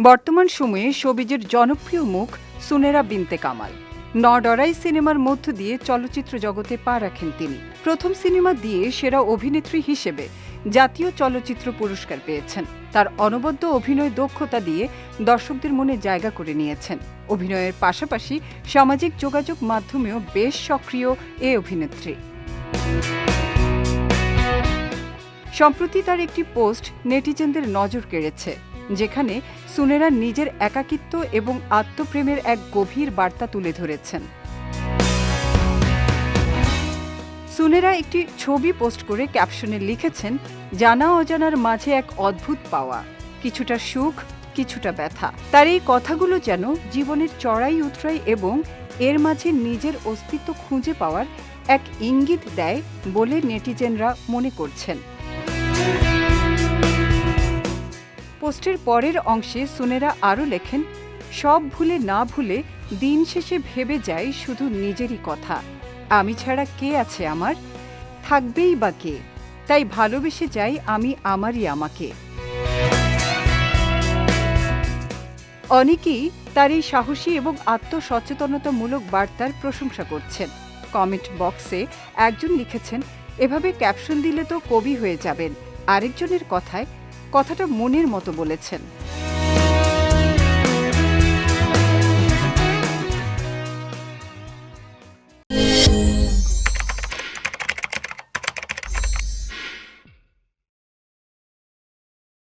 বর্তমান সময়ে সবিজের জনপ্রিয় মুখ সুনেরা বিনতে কামাল। নডরাই সিনেমার মধ্য দিয়ে চলচ্চিত্র জগতে পা রাখেন তিনি। প্রথম সিনেমা দিয়ে সেরা অভিনেত্রী হিসেবে জাতীয় চলচ্চিত্র পুরস্কার পেয়েছেন। তার অনবদ্য অভিনয় দক্ষতা দিয়ে দর্শকদের মনে জায়গা করে নিয়েছেন। অভিনয়ের পাশাপাশি সামাজিক যোগাযোগ মাধ্যমেও বেশ সক্রিয় এ অভিনেত্রী। সম্প্রতি তার একটি পোস্ট নেটিজেনদের নজর কেড়েছে, যেখানে সুনেরা নিজের একাকিত্ব এবং আত্মপ্রেমের এক গভীর বার্তা তুলে ধরেছেন। সুনেরা একটি ছবি পোস্ট করে ক্যাপশনে লিখেছেন, জানা অজানার মাঝে এক অদ্ভুত পাওয়া, কিছুটা সুখ, কিছুটা ব্যথা। তার এই কথাগুলো যেন জীবনের চড়াই উতরাই এবং এর মাঝে নিজের অস্তিত্ব খুঁজে পাওয়ার এক ইঙ্গিত দেয় বলে নেটিজেনরা মনে করছেন। পোস্টের পরের অংশে সুনেরা আরও লেখেন, সব ভুলে না ভুলে দিন শেষে ভেবে যাই শুধু নিজেরই কথা। আমি ছাড়া কে আছে আমার? থাকবেই বা কে? তাই ভালোবেসে যাই আমি আমারই আমাকে। অনেকেই তার এই সাহসী এবং আত্মসচেতনতামূলক বার্তার প্রশংসা করছেন। কমেন্ট বক্সে একজন লিখেছেন এভাবে ক্যাপশন দিলে তো কবি হয়ে যাবেন। আরেকজনের কথায় কথাটা মনের মতো বলেছেন।